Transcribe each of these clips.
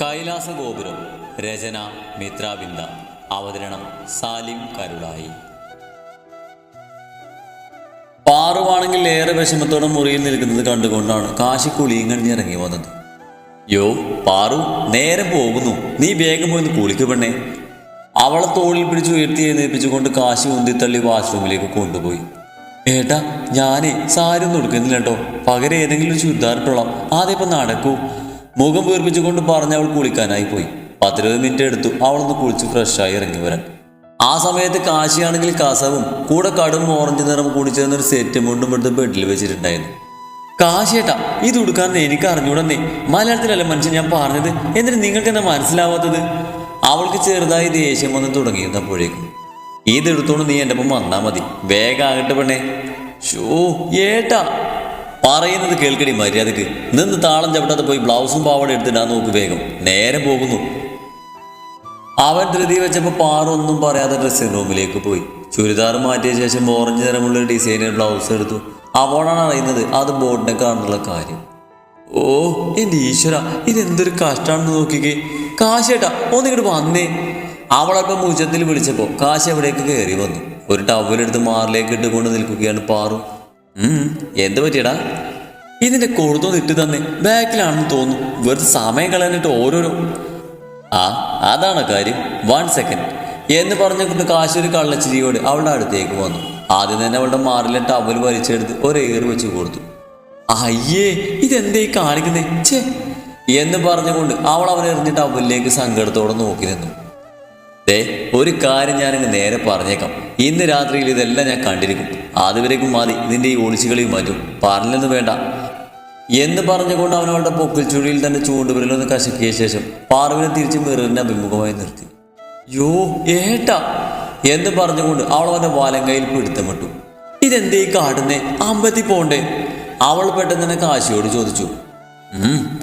കൈലാസ ഗോപുരം രചന മിത്രാബിന്ദ അവതരണം സാലിം കരുളായി. പാറുവാണെങ്കിൽ ഏറെ വിഷമത്തോടെ മുറിയിൽ നിൽക്കുന്നത് കണ്ടുകൊണ്ടാണ് കാശി കുളിയും ഇറങ്ങി വന്നത്. യോ പാറു നേരെ പോകുന്നു. നീ വേഗം പോയി കുളിക്കു പെണ്ണേ. അവളെ തോളിൽ പിടിച്ച് ഉയർത്തി എഴുന്നേൽപ്പിച്ചുകൊണ്ട് കാശി ഉന്തിത്തള്ളി വാഷ്റൂമിലേക്ക് കൊണ്ടുപോയി. ഏട്ടാ ഞാനേ സാരി ഒന്നും എടുക്കുന്നില്ല കേട്ടോ പകരം ഏതെങ്കിലും ഇട്ടോളാം. ആദ്യം ഇപ്പം നടക്കൂ. മുഖം വീർപ്പിച്ചുകൊണ്ട് പറഞ്ഞ് അവൾ കുളിക്കാനായി പോയി. പത്തിരുപത് മിനിറ്റ് എടുത്തു അവളൊന്ന് കുളിച്ച് ഫ്രഷായി ഇറങ്ങി വരാൻ. ആ സമയത്ത് കാശിയാണെങ്കിൽ കസവും കൂടെ കടും ഓറഞ്ച് നിറം കൂടി ചേർന്നൊരു സെറ്റ് മുണ്ടും എടുത്ത് ബെഡിൽ വെച്ചിട്ടുണ്ടായിരുന്നു. കാശേട്ടാ ഇത് ഉടുക്കാൻ എനിക്ക് അറിഞ്ഞൂടന്നേ. മലയാളത്തിലല്ല മനുഷ്യൻ ഞാൻ പറഞ്ഞത്. എന്നിട്ട് നിങ്ങൾക്ക് എന്താ മനസ്സിലാവാത്തത്? അവൾക്ക് ചെറുതായി ദേഷ്യം വന്ന് തുടങ്ങിയിരുന്നപ്പോഴേക്കും. ഇതെടുത്തോണ്ട് നീ എന്റെ ഒപ്പം വന്നാ മതി. വേഗം ആകട്ടെ പെണ്ണേ. ഷോ ഏട്ടാ. പറയുന്നത് കേൾക്കടി മര്യാദയ്ക്ക്. നിന്ന് താളം ചവിട്ടാതെ പോയി ബ്ലൗസും പാവാട എടുത്തിടാൻ നോക്ക് വേഗം. നേരെ പോകുന്നു. അവൻ ധൃതി വെച്ചപ്പോൾ പാറൊന്നും പറയാതെ ഡ്രസ്സിംഗ് റൂമിലേക്ക് പോയി. ചുരിദാർ മാറ്റിയ ശേഷം ഓറഞ്ച് നിറമുള്ള ഡിസൈനർ ബ്ലൗസ് എടുത്തു. അവളാണ് അറിയുന്നത് അത് ബോർഡിനെ കാണുന്നുള്ള കാര്യം. ഓ എന്റെ ഈശ്വര ഇതെന്തൊരു കഷ്ടാണെന്ന് നോക്കിക്കേ. കാശേട്ടാ ഒന്നിങ്ങോട്ട് വന്നേ. അവളപ്പം മുച്ചത്തിൽ വിളിച്ചപ്പോൾ കാശ് എവിടേക്ക് കയറി വന്നു. ഒരു ടവലെടുത്ത് മാറിലേക്ക് ഇട്ടുകൊണ്ട് നിൽക്കുകയാണ് പാറു. എന്ത് പറ്റിയടാ? ഇതിന്റെ കൊഴുത്തൊന്ന് ഇട്ട് തന്നെ. ബാക്കിലാണെന്ന് തോന്നുന്നു. വെറുതെ സമയം കളയാനിട്ട് ഓരോരോ ആ അതാണ് കാര്യം. വൺ സെക്കൻഡ് എന്ന് പറഞ്ഞുകൊണ്ട് കാശൊരു കള്ളച്ചിരിയോട് അവളുടെ അടുത്തേക്ക് വന്നു. ആദ്യം തന്നെ അവളുടെ മാറിലെ ടവൽ വലിച്ചെടുത്ത് ഒരേറ് വെച്ച് കൊടുത്തു. അയ്യേ ഇതെന്തേ കാണിക്കുന്നേ? ചേ എന്ന് പറഞ്ഞുകൊണ്ട് അവൾ അവനെ എറിഞ്ഞ ടവലിലേക്ക് സങ്കടത്തോടെ നോക്കി നിന്നു. ദേ ഒരു കാര്യം ഞാനങ്ങ് നേരെ പറഞ്ഞേക്കാം. ഇന്ന് രാത്രിയിൽ ഇതെല്ലാം ഞാൻ കണ്ടിരിക്കും. അതുവരേക്കും മതി ഇതിന്റെ ഈ ഒളിച്ചുകളിയും മാറ്റും. പറഞ്ഞെന്ന് വേണ്ട. എന്ന് പറഞ്ഞുകൊണ്ട് അവൻ അവളുടെ പൊക്കിൽ ചുഴിയിൽ തന്നെ ചൂണ്ടുവിരലൊന്ന് കശക്കിയ ശേഷം പാർവിനെ തിരിച്ച് മിറിനെ അഭിമുഖമായി നിർത്തി. യോ ഏട്ടാ! എന്ന് പറഞ്ഞുകൊണ്ട് അവൾ അവന്റെ വാലങ്കയിൽ പിടുത്തമിട്ടു. ഇതെന്തേ കാടുന്നേ? അമ്പത്തി പോണ്ടേ? അവൾ പെട്ടെന്ന് തന്നെ കാശിയോട് ചോദിച്ചു.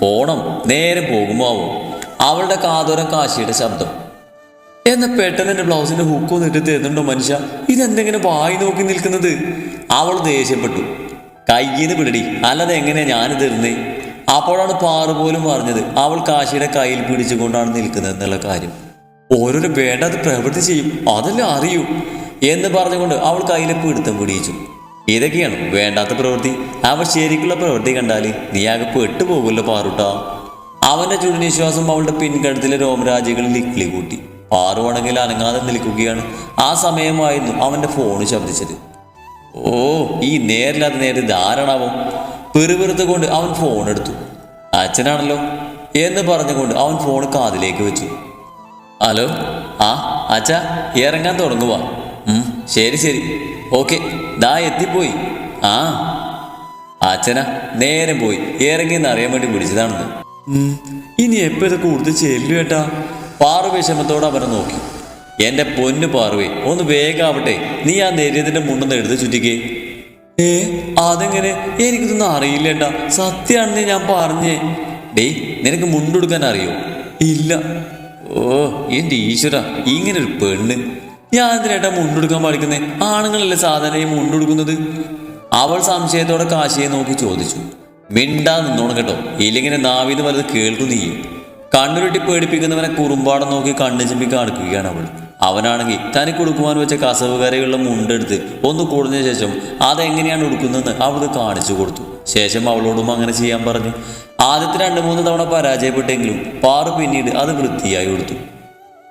പോണം. നേരെ പോകുമോ ആവോ. അവളുടെ കാതോരം കാശിയുടെ ശബ്ദം. എന്ന പെട്ടെന്ന് ബ്ലൗസിന്റെ ഹുക്ക് ഒന്ന് ഇട്ട് തരുന്നുണ്ടോ മനുഷ്യ? ഇതെന്തെങ്ങനെ വായി നോക്കി നിൽക്കുന്നത്? അവൾ ദേഷ്യപ്പെട്ടു. കയ്യിന്ന് പിടി അല്ലാതെ എങ്ങനെയാ ഞാൻ തരുന്നേ? അപ്പോഴാണ് പാറു പോലും പറഞ്ഞത് അവൾ കാശിയുടെ കയ്യിൽ പിടിച്ചുകൊണ്ടാണ് നിൽക്കുന്നത് എന്നുള്ള കാര്യം. ഓരോരോ അത് പ്രവൃത്തി ചെയ്യും. അതെല്ലാം അറിയൂ. എന്ന് പറഞ്ഞുകൊണ്ട് അവൾ കയ്യിലെ പിടുത്തം പിടിയിച്ചു. ഇതൊക്കെയാണ് വേണ്ടാത്ത പ്രവൃത്തി. അവൾ ശരിക്കുള്ള പ്രവൃത്തി കണ്ടാൽ നീ ആകെ പെട്ടുപോകുമല്ലോ പാറുട്ടാ. അവന്റെ ചുടുനിശ്വാസം അവളുടെ പിൻകഴുത്തിലെ രോമരാജികളിൽ ഇക്കിളി കൂട്ടി. പാറുവാണെങ്കിൽ അനങ്ങാതെ നിൽക്കുകയാണ്. ആ സമയമായിരുന്നു അവന്റെ ഫോണ് ശബ്ദിച്ചത്. ഓ ഈ നേരില്ലാത്ത നേരെ ധാരണാവും പെറുപെറുത്തുകൊണ്ട് അവൻ ഫോൺ എടുത്തു. അച്ഛനാണല്ലോ എന്ന് പറഞ്ഞുകൊണ്ട് അവൻ ഫോൺ കാതിലേക്ക് വെച്ചു. ഹലോ ആ അച്ഛ ഇറങ്ങാൻ തുടങ്ങുക. ശരി ശരി. ഓക്കെ ദാ എത്തിപ്പോയി. ആ അച്ഛനാ നേരം പോയി. ഇറങ്ങിയെന്ന് അറിയാൻ വേണ്ടി വിളിച്ചതാണെന്ന്. ഇനി എപ്പോഴത്തെ കൂടുതൽ ചെല്ലു കേട്ടാ പാറു വിഷമത്തോടെ അവരെ നോക്കി. എന്റെ പൊന്നു പാറുവേ ഒന്ന് വേഗാവട്ടെ. നീ ആ നെരിയതിന്റെ മുണ്ടെന്ന് എടുത്ത് ചുറ്റിക്കേ. ഏ അതെങ്ങനെ? എനിക്കിതൊന്നും അറിയില്ലേട്ടാ. സത്യാണെന്ന് ഞാൻ പറഞ്ഞേ. ഡേ നിനക്ക് മുണ്ടെടുക്കാൻ അറിയോ? ഇല്ല. ഓ എന്റെ ഈശ്വര ഇങ്ങനെ ഒരു പെണ്ണ്. ഞാൻ എന്തിനേട്ടാ മുണ്ടെടുക്കാൻ പഠിക്കുന്നേ ആണുങ്ങളല്ലേ സാധാരണ ഈ മുണ്ടെടുക്കുന്നത്? അവൾ സംശയത്തോടെ കാശിയെ നോക്കി ചോദിച്ചു. മിണ്ടാ നിന്നോണം കേട്ടോ. ഇല്ലെങ്കിൽ നാവിന്ന് വലുത് കേൾക്കും നീ കണ്ണുരുട്ടി പേടിപ്പിക്കുന്നവനെ കുറുമ്പാടം നോക്കി കണ്ണു ചിമ്പി കാണിക്കുകയാണ് അവൾ. അവനാണെങ്കിൽ തനിക്ക് ഉടുക്കുവാൻ വെച്ച കസവ് കരയുള്ള മുണ്ടെടുത്ത് ഒന്ന് കുടഞ്ഞ ശേഷം അതെങ്ങനെയാണ് ഉടുക്കുന്നതെന്ന് അവൾക്ക് കാണിച്ചു കൊടുത്തു. ശേഷം അവളോടും അങ്ങനെ ചെയ്യാൻ പറഞ്ഞു. ആദ്യത്തെ രണ്ട് മൂന്ന് തവണ പരാജയപ്പെട്ടെങ്കിലും പാറു പിന്നീട് അത് വൃത്തിയായി കൊടുത്തു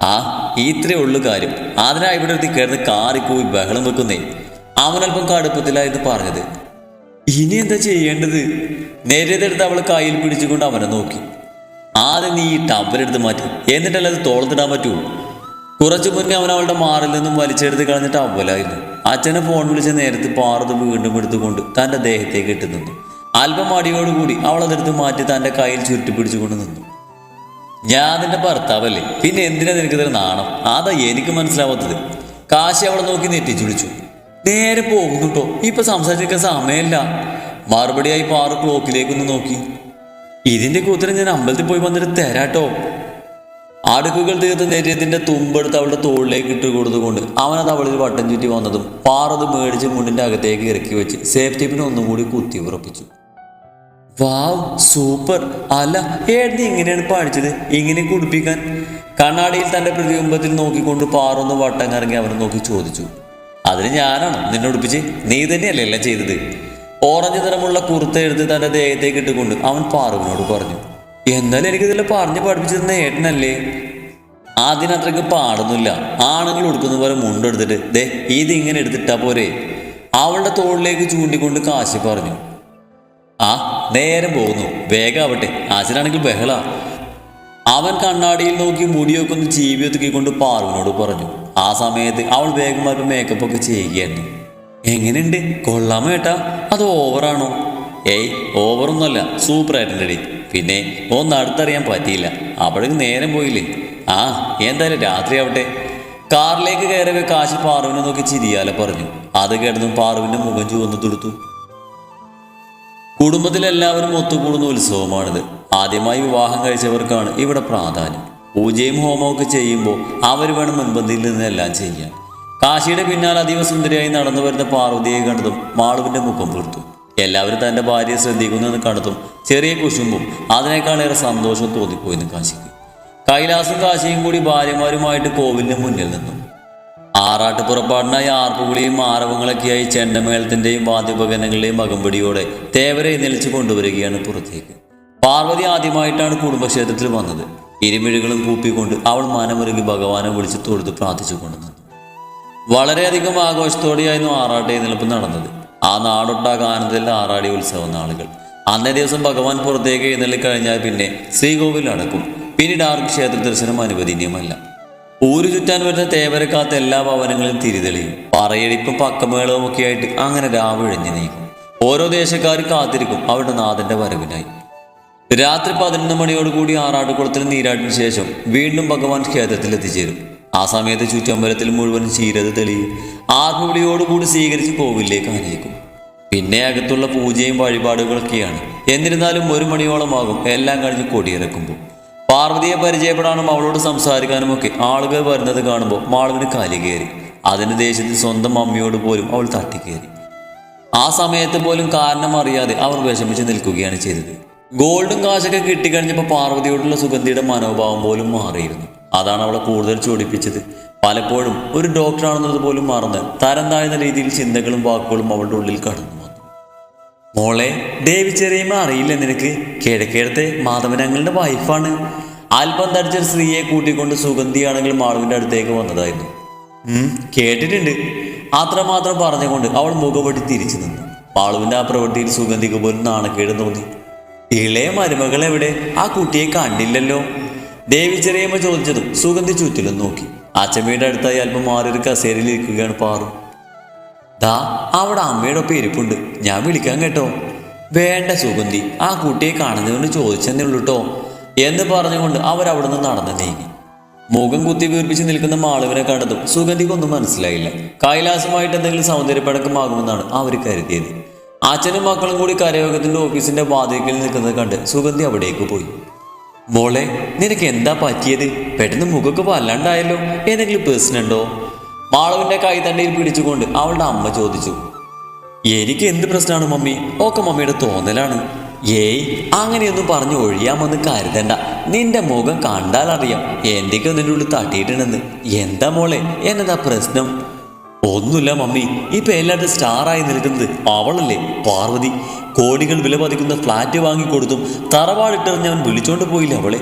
ആ ഇത്രേ ഉള്ളു കാര്യം. അതിനാ ഇവിടെ എത്തി കയറുന്ന കാറിപ്പോയി ബഹളം വെക്കുന്നേ. അവനൽപ്പം കടുപ്പത്തിലായിരുന്നു പറഞ്ഞത്. ഇനി എന്താ ചെയ്യേണ്ടത്? നേരിയതെടുത്ത് അവൾ കയ്യിൽ പിടിച്ചുകൊണ്ട് അവനെ നോക്കി. ആദ്യം നീ ഈ ടവലെടുത്ത് മാറ്റി? എന്നിട്ടല്ല അത് തോളത്തിടാൻ പറ്റുമോ കുറച്ചു മുന്നേ അവൻ അവളുടെ മാറിൽ നിന്നും വലിച്ചെടുത്ത് കളഞ്ഞ ടവലായിരുന്നു. അച്ഛനെ ഫോൺ വിളിച്ച നേരത്ത് പാറത് വീണ്ടും എടുത്തുകൊണ്ട് തന്റെ ദേഹത്തേക്ക് ഇട്ട് നിന്നു. അല്പം അടിയോടുകൂടി അവൾ അതെടുത്ത് മാറ്റി തന്റെ കയ്യിൽ ചുരുട്ടി പിടിച്ചുകൊണ്ട് നിന്നു. ഞാൻ നിന്റെ ഭർത്താവല്ലേ? പിന്നെ എന്തിനാ നിനക്ക് ഇതൊരു നാണം? അതാ എനിക്ക് മനസ്സിലാവാത്തത്. കാശി അവളെ നോക്കി നെറ്റിച്ചുളിച്ചു. നേരെ പോകുന്നുട്ടോ. ഇപ്പൊ സംസാരിച്ചിരിക്കാൻ സമയമില്ല. മറുപടിയായി പാറു ക്ലോക്കിലേക്കൊന്ന് നോക്കി. ഇതിന്റെ കൂത്തരം ഞാൻ അമ്പലത്തിൽ പോയി വന്നിട്ട് തരാട്ടോ. അടുക്കുകൾ തീർത്ത് നെര്യത്തിന്റെ തുമ്പെടുത്ത് അവളുടെ തോളിലേക്ക് ഇട്ട് കൊടുത്തുകൊണ്ട് അവനത് അവളിൽ വട്ടം ചുറ്റി വന്നതും പാറത് മേടിച്ച് മുണ്ടിന്റെ അകത്തേക്ക് ഇറക്കി വെച്ച് സേഫ്റ്റി പിന്നെ ഒന്നും കൂടി കുത്തി ഉറപ്പിച്ചു. വാവ് സൂപ്പർ അല്ല ഏട്ടൻ ഇങ്ങനെയാണ് പഠിച്ചത് ഇങ്ങനെ കുടിപ്പിക്കാൻ? കണ്ണാടിയിൽ തന്റെ പ്രതിബിംബത്തിൽ നോക്കിക്കൊണ്ട് പാറൊന്ന് വട്ടം കറങ്ങി അവനെ നോക്കി ചോദിച്ചു. അതിന് ഞാനാണ് നിന്നെ ഉടുപ്പിച്ച്? നീ തന്നെയല്ലേ എല്ലാം ചെയ്തത്? ഓറഞ്ച് നിറമുള്ള കുർത്ത എടുത്ത് തന്റെ ദേഹത്തേക്ക് ഇട്ടുകൊണ്ട് അവൻ പാറുവിനോട് പറഞ്ഞു എന്നാലും എനിക്കിതെല്ലാം പറഞ്ഞു പഠിപ്പിച്ചിരുന്ന ഏട്ടനല്ലേ? അതിനത്രയ്ക്ക് പാടുന്നില്ല ആണുങ്ങൾ ഉടുക്കുന്ന പോലെ മുണ്ടെടുത്തിട്ട് ദേ ഇത് ഇങ്ങനെ എടുത്തിട്ടാ പോരെ. അവളുടെ തോളിലേക്ക് ചൂണ്ടിക്കൊണ്ട് കാശി പറഞ്ഞു ആ നേരം പോകുന്നു. വേഗം ആവട്ടെ. ആശനാണെങ്കിൽ ബഹള. അവൻ കണ്ണാടിയിൽ നോക്കി മുടിയൊക്കെ ഒന്ന് ചീവി ഒതുക്കിക്കൊണ്ട് പാർവിനോട് പറഞ്ഞു ആ സമയത്ത് അവൾ വേഗം മേക്കപ്പ് ഒക്കെ ചെയ്യുകയായിരുന്നു. എങ്ങനെയുണ്ട്? കൊള്ളാമോ ഏട്ടാ? അത് ഓവറാണോ? ഏയ് ഓവറൊന്നുമല്ല. സൂപ്പർ ആയിട്ടുണ്ടടി പിന്നെ ഒന്ന് അടുത്തറിയാൻ പറ്റിയില്ല. അവിടേക്ക് നേരം പോയില്ലേ. ആ എന്തായാലും രാത്രി ആവട്ടെ. കാറിലേക്ക് കയറിയ കാശി പാറുവിനെ നോക്കി ചിരിയാലെ പറഞ്ഞു. അത് കേട്ടതും പാറുവിന്റെ മുഖം ചുവന്നു തുടുത്തു. കുടുംബത്തിലെല്ലാവരും ഒത്തുകൂടുന്ന ഉത്സവമാണിത്. ആദ്യമായി വിവാഹം കഴിച്ചവർക്കാണ് ഇവിടെ പ്രാധാന്യം. പൂജയും ഹോമവും ഒക്കെ ചെയ്യുമ്പോൾ അവർ വേണം മുൻപന്തിയിൽ നിന്നെല്ലാം ചെയ്യാൻ. കാശിയുടെ പിന്നാലെ അതീവ സുന്ദരിയായി നടന്നു വരുന്ന പാർവതിയെ കണ്ടതും മാളുവിന്റെ മുഖം വീർത്തു എല്ലാവരും തന്റെ ഭാര്യയെ ശ്രദ്ധിക്കുന്നെന്ന് കണ്ടതും ചെറിയ കുശുമ്പും അതിനേക്കാളേറെ സന്തോഷം തോന്നിപ്പോയിന്ന് കാശിക്ക്. കൈലാസും കാശിയും കൂടി ഭാര്യമാരുമായിട്ട് കോവിലിന് മുന്നിൽ നിന്നു. ആറാട്ട് പുറപ്പാടിനായി ആർപ്പുകളെയും ആരവങ്ങളൊക്കെയായി ചെണ്ടമേളത്തിന്റെയും വാദ്യോപകരണങ്ങളുടെയും അകമ്പടിയോടെ തേവരെ എഴുന്നേൽച്ച് കൊണ്ടുവരികയാണ് പുറത്തേക്ക്. പാർവതി ആദ്യമായിട്ടാണ് കുടുംബക്ഷേത്രത്തിൽ വന്നത്. ഇരുമിഴികളും കൂപ്പിക്കൊണ്ട് അവൾ മനമുരുകി ഭഗവാനെ വിളിച്ച് തൊഴുത് പ്രാർത്ഥിച്ചു കൊണ്ടുവന്നു വളരെയധികം ആഘോഷത്തോടെയായിരുന്നു ആറാട്ട് എഴുന്നേൽപ്പ് നടന്നത്. ആ നാടൊട്ടാകെ ആനന്ദത്തിൽ ആറാടി ഉത്സവം നാളുകൾ. അന്നേ ദിവസം ഭഗവാൻ പുറത്തേക്ക് എഴുന്നള്ളി കഴിഞ്ഞാൽ പിന്നെ ശ്രീകോവിൽ അടക്കും. പിന്നീട് ആർക്ക് ക്ഷേത്ര ദർശനം അനുവദനീയമല്ല. ഊരു ചുറ്റാൻ വരുന്ന തേവരക്കാത്ത എല്ലാ ഭവനങ്ങളും തിരിതെളിയും. പറയടിപ്പും പക്കമേളവും ഒക്കെ ആയിട്ട് അങ്ങനെ രാവിഴഞ്ഞു നീക്കും ഓരോ ദേശക്കാർ കാത്തിരിക്കും അവരുടെ നാഥന്റെ വരവിനായി. രാത്രി പതിനൊന്ന് മണിയോടുകൂടി ആറാട്ടുകുളത്തിന് നീരാട്ടിന് ശേഷം വീണ്ടും ഭഗവാൻ ക്ഷേത്രത്തിൽ എത്തിച്ചേരും. ആ സമയത്ത് ചുറ്റമ്പലത്തിൽ മുഴുവൻ ചീരത് തെളിയും ആർഭവിളിയോടുകൂടി സ്വീകരിച്ച് കോവിലേക്ക് ആനയിക്കും. പിന്നെ അകത്തുള്ള പൂജയും വഴിപാടുകളൊക്കെയാണ്. എന്നിരുന്നാലും ഒരു മണിയോളമാകും എല്ലാം കഴിഞ്ഞ് കൊടിയിറക്കുമ്പോൾ. പാർവതിയെ പരിചയപ്പെടാനും അവളോട് സംസാരിക്കാനും ഒക്കെ ആളുകൾ വരുന്നത് കാണുമ്പോൾ മാളവിന് കാലി കയറി. അതിന് ദേഷ്യത്തിൽ സ്വന്തം അമ്മയോട് പോലും അവൾ തട്ടിക്കയറി. ആ സമയത്ത് പോലും കാരണം അറിയാതെ അവർ വിഷമിച്ച് നിൽക്കുകയാണ് ചെയ്തത്. ഗോൾഡും കാശൊക്കെ കിട്ടിക്കഴിഞ്ഞപ്പോൾ പാർവതിയോടുള്ള സുഗന്ധിയുടെ മനോഭാവം പോലും മാറിയിരുന്നു. അതാണ് അവളെ കൂടുതൽ ചോടിപ്പിച്ചത്. പലപ്പോഴും ഒരു ഡോക്ടറാണെന്നത് പോലും മറന്ന് തരം താഴ്ന്ന രീതിയിൽ ചിന്തകളും വാക്കുകളും അവളുടെ ഉള്ളിൽ കടന്നു വന്നു. മോളെ ദേവി ചെറിയമ്മ അറിയില്ല നിനക്ക്? കിഴക്കേടത്തെ മാധവനങ്ങളുടെ വൈഫാണ്. അല്പം തടിച്ച ഒരു സ്ത്രീയെ കൂട്ടിക്കൊണ്ട് സുഗന്ധിയാണെങ്കിൽ മാളുവിന്റെ അടുത്തേക്ക് വന്നതായിരുന്നു. കേട്ടിട്ടുണ്ട്. അത്രമാത്രം പറഞ്ഞുകൊണ്ട് അവൾ മുഖപൊട്ടി തിരിച്ചു നിന്നു. മാളുവിന്റെ ആ പ്രവൃത്തിയിൽ സുഗന്ധിക്ക് പോലും നാണക്കേട് തോന്നി. ഇളയ മരുമകൾ എവിടെ ആ കുട്ടിയെ കണ്ടില്ലല്ലോ. ദേവി ചെറിയമ്മ ചോദിച്ചതും സുഗന്ധി ചുറ്റിലും നോക്കി. അച്ചമ്മയുടെ അടുത്തായി അല്പം മാറിയൊരു ഇരിക്കുകയാണ് പാറു. ദാ അവിടെ അമ്മയുടെ ഒപ്പം ഇരിപ്പുണ്ട്. ഞാൻ വിളിക്കാൻ കേട്ടോ. വേണ്ട സുഗന്ധി ആ കുട്ടിയെ കാണുന്നതുകൊണ്ട് ചോദിച്ചെന്നേ ഉള്ളൂ കേട്ടോ എന്ന് പറഞ്ഞുകൊണ്ട് അവരവിടെ നിന്ന് നടന്നു നീങ്ങി. മുഖം കുത്തി വീർപ്പിച്ച് നിൽക്കുന്ന മാളുവിനെ കണ്ടതും സുഗന്ധിക്കൊന്നും മനസ്സിലായില്ല. കൈലാസമായിട്ട് എന്തെങ്കിലും സൗന്ദര്യപ്പടക്കമാകുമെന്നാണ് അവർ കരുതിയത്. അച്ഛനും മക്കളും കൂടി കരയോഗത്തിന്റെ ഓഫീസിന്റെ വാതിൽക്കൽ നിൽക്കുന്നത് കണ്ട് സുഗന്ധി അവിടേക്ക് പോയി. മോളെ നിനക്ക് എന്താ പറ്റിയത്? പെട്ടെന്ന് മുഖമൊക്കെ വല്ലാണ്ടായല്ലോ. ഏതെങ്കിലും പ്രശ്നമുണ്ടോ മാളവിന്റെ കൈതണ്ടയിൽ പിടിച്ചുകൊണ്ട് അവളുടെ അമ്മ ചോദിച്ചു. എനിക്ക് എന്ത് പ്രശ്നമാണ് മമ്മി? ഒക്കെ മമ്മിയുടെ തോന്നലാണ്. ഏയ് അങ്ങനെയൊന്നും പറഞ്ഞു ഒഴിയാമെന്ന് കരുതണ്ട. നിന്റെ മുഖം കണ്ടാൽ അറിയാം എന്തൊക്കെ നിന്റെ ഉള്ളിൽ തട്ടിയിട്ടുണ്ടെന്ന്. എന്താ മോളെ? എന്നതാ പ്രശ്നം? ഒന്നുമില്ല മമ്മി. ഇപ്പൊ എല്ലാവരും സ്റ്റാറായി നിൽക്കുന്നത് അവളല്ലേ പാർവതി. കോടികൾ വില പതിക്കുന്ന ഫ്ലാറ്റ് വാങ്ങിക്കൊടുത്തും തറവാടിട്ടെറിഞ്ഞവൻ വിളിച്ചോണ്ട് പോയില്ല അവളെ.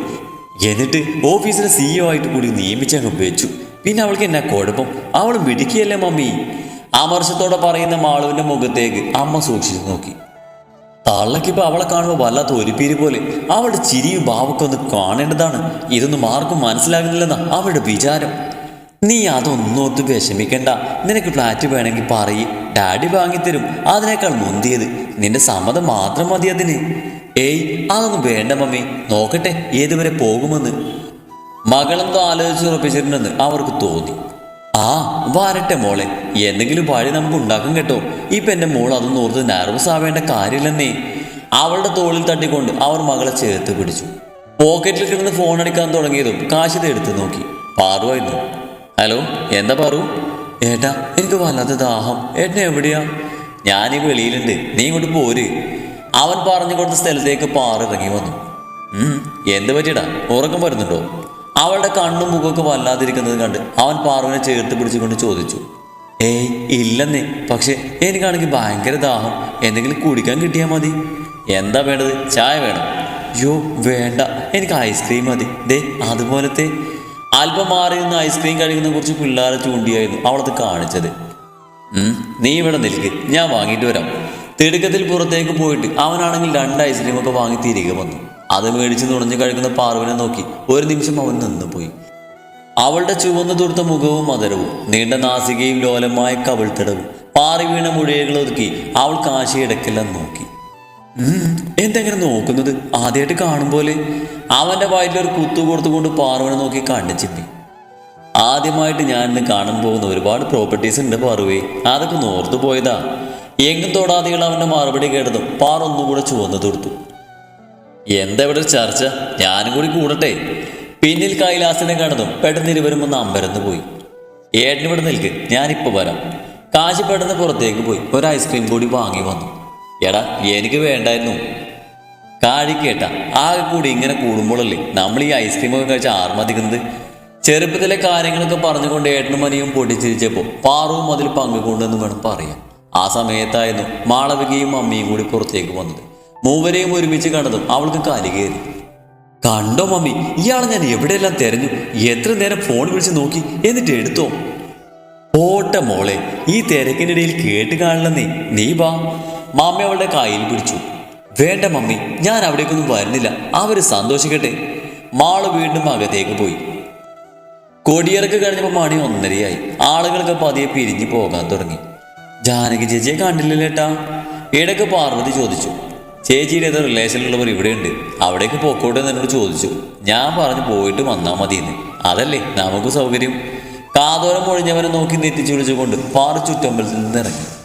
എന്നിട്ട് ഓഫീസിലെ സിഇഒ ആയിട്ട് കൂടി നിയമിച്ചങ്ങ് വെച്ചു പിന്നെ അവൾക്ക് എന്നാ കുഴപ്പം? അവൾ മിടുക്കിയല്ലേ മമ്മി? ആമർശത്തോടെ പറയുന്ന മാളുവിന്റെ മുഖത്തേക്ക് അമ്മ സൂക്ഷിച്ചു നോക്കി. തള്ളക്കിപ്പോ അവളെ കാണുമ്പോൾ വല്ലാത്ത ഒരുപേര് പോലെ. അവളുടെ ചിരിയും ഭാവക്കൊന്ന് കാണേണ്ടതാണ്. ഇതൊന്നും ആർക്കും മനസ്സിലാകുന്നില്ലെന്നാണ് അവളുടെ വിചാരം. നീ അതൊന്നോർത്ത് വിഷമിക്കണ്ട. നിനക്ക് ഫ്ലാറ്റ് വേണമെങ്കിൽ പറയ്. ഡാഡി വാങ്ങിത്തരും. അതിനേക്കാൾ മുന്തിയത്. നിന്റെ സമ്മതം മാത്രം മതി അതിന്. ഏയ് അതൊന്നും വേണ്ട മമ്മി. നോക്കട്ടെ ഏതുവരെ പോകുമെന്ന്. മകളെന്തോ ആലോചിച്ച് ഉറപ്പിച്ചിട്ടുണ്ടെന്ന് അവർക്ക് തോന്നി. ആ വരട്ടെ മോളെ. എന്തെങ്കിലും വഴി നമുക്ക് ഉണ്ടാക്കും കേട്ടോ. ഇപ്പം എന്റെ മോൾ അതൊന്നും ഓർത്ത് നെർവസ് ആവേണ്ട കാര്യമില്ലെന്നേ. അവളുടെ തോളിൽ തട്ടിക്കൊണ്ട് അവർ മകളെ ചേർത്ത് പിടിച്ചു. പോക്കറ്റിൽ കിടന്ന് ഫോൺ അടിക്കാൻ തുടങ്ങിയതും കാശിത എടുത്ത് നോക്കി. പാറുവായിരുന്നു ഹലോ എന്താ പറു? ഏട്ടാ എനിക്ക് വല്ലാത്ത ദാഹം. ഏട്ടൻ എവിടെയാ? ഈ വെളിയിലുണ്ട്. നീ ഇങ്ങോട്ട് പോര്. അവൻ പറഞ്ഞു കൊടുത്ത സ്ഥലത്തേക്ക് പാറ ഇറങ്ങി വന്നു. എന്ത് പറ്റിയടാ? ഉറക്കം വരുന്നുണ്ടോ? അവളുടെ കണ്ണും മുഖമൊക്കെ വല്ലാതിരിക്കുന്നത് കണ്ട് അവൻ പാറുവിനെ ചേർത്ത് പിടിച്ചുകൊണ്ട് ചോദിച്ചു. ഏയ് ഇല്ലെന്നേ. പക്ഷെ എനിക്കാണെങ്കിൽ ഭയങ്കര ദാഹം. എന്തെങ്കിലും കുടിക്കാൻ കിട്ടിയാൽ മതി. എന്താ വേണ്ടത്? ചായ വേണം. യോ വേണ്ട. എനിക്ക് ഐസ്ക്രീം മതി. ദേ അതുപോലത്തെ അല്പം മാറി നിന്ന് ഐസ്ക്രീം കഴിക്കുന്ന കുറച്ച് പിള്ളേരെ ചൂണ്ടിയായിരുന്നു അവളത് കാണിച്ചത്. നീ ഇവിടെ നിൽക്ക് ഞാൻ വാങ്ങിയിട്ട് വരാം. തിടുക്കത്തിൽ പുറത്തേക്ക് പോയിട്ട് അവനാണെങ്കിൽ രണ്ട് ഐസ്ക്രീം ഒക്കെ വാങ്ങി തിരികെ വന്നു. അത് മേടിച്ച് നുണഞ്ഞ് കഴിക്കുന്ന പാർവിനെ നോക്കി ഒരു നിമിഷം അവൻ നിന്ന് പോയി. അവളുടെ ചുവന്നു തുടുത്ത മുഖവും മധുരവും നീണ്ട നാസികയും ലോലമായ കവിൾത്തടവും പാറി വീണ മുഴികൾ ഒതുക്കി അവൾ കാശി നോക്കി. എന്തെങ്ങനെ നോക്കുന്നത് ആദ്യമായിട്ട് കാണും പോലെ അവന്റെ വായിലൊരു കുത്തു കൊടുത്തുകൊണ്ട് പാർവനെ നോക്കി കണ്ണു ചിമ്മി ആദ്യമായിട്ട് ഞാൻ ഇന്ന് കാണാൻ പോകുന്ന ഒരുപാട് പ്രോപ്പർട്ടീസ് ഉണ്ട് പാറുവേ. അതൊക്കെ നോർത്തു പോയതാ. എങ്ങും തൊടാതെയുള്ള അവന്റെ മറുപടി കേട്ടതും പാറ ഒന്നുകൂടെ ചുവന്നു തീർത്തു എന്താ ഇവിടെ ചർച്ച? ഞാനും കൂടി കൂടട്ടെ. പിന്നിൽ കൈലാസിനെ കണ്ടതും പെട്ടെന്ന് ഇരുവരും ഒന്ന് അമ്പരന്ന് പോയി. ഏട്ടനിവിടെ നിൽക്ക് ഞാനിപ്പോ വരാം. കാശി പെട്ടെന്ന് പുറത്തേക്ക് പോയി. ഒരു ഐസ്ക്രീം കൂടി വാങ്ങി വന്നു. എടാ എനിക്ക് വേണ്ടായിരുന്നു. കാഴിക്കേട്ട കേട്ട ആകെ കൂടി ഇങ്ങനെ കൂടുമ്പോഴല്ലേ നമ്മൾ ഈ ഐസ്ക്രീം ഒക്കെ കഴിച്ച് ആർമതിക്കുന്നത്? ചെറുപ്പത്തിലെ കാര്യങ്ങളൊക്കെ പറഞ്ഞുകൊണ്ട് ഏട്ടനും മനിയും പൊട്ടിച്ചിരിച്ചപ്പോൾ പാറുവും അതിൽ പങ്കുകൊണ്ടെന്ന് വേണം പറയാം ആ സമയത്തായിരുന്നു മാളവികയും അമ്മയും കൂടി പുറത്തേക്ക് വന്നത്. മൂവരെയും ഒരുമിച്ച് കണ്ടതും അവൾക്ക് കാലി കയറി. കണ്ടോ മമ്മി ഇയാളെ ഞാൻ എവിടെയെല്ലാം തെരഞ്ഞു? എത്ര നേരം ഫോൺ വിളിച്ച് നോക്കി എന്നിട്ട് എടുത്തോ? ഓട്ട മോളെ ഈ തിരക്കിനിടയിൽ കേട്ട് കാണില്ലെന്നേ നീ വാ. മാമ്മ അവളുടെ കായിൽ പിടിച്ചു. വേണ്ട മമ്മി ഞാൻ അവിടേക്കൊന്നും വരുന്നില്ല. അവർ സന്തോഷിക്കട്ടെ. മാൾ വീണ്ടും അകത്തേക്ക് പോയി. കൊടിയിറക്ക് കഴിഞ്ഞപ്പോൾ മണി ഒന്നരയായി. ആളുകളൊക്കെ പതിയെ പിരിഞ്ഞു പോകാൻ തുടങ്ങി. ജാനകി ചേച്ചിയെ കണ്ടില്ലല്ലേട്ടാ ഇടയ്ക്ക് പാർവതി ചോദിച്ചു. ചേച്ചിയുടെ ഏതോ റിലേഷനിലുള്ളവർ ഇവിടെയുണ്ട്. അവിടേക്ക് പോക്കോട്ടെ എന്ന് എന്നോട് ചോദിച്ചു. ഞാൻ പറഞ്ഞു പോയിട്ട് വന്നാൽ മതിയെന്ന്. അതല്ലേ നമുക്ക് സൗകര്യം? കാതോരം ഒഴിഞ്ഞവനെ നോക്കി നെറ്റിച്ചു വിളിച്ചുകൊണ്ട് പാറ ചുറ്റമ്പലത്തിൽ നിന്ന് ഇറങ്ങി.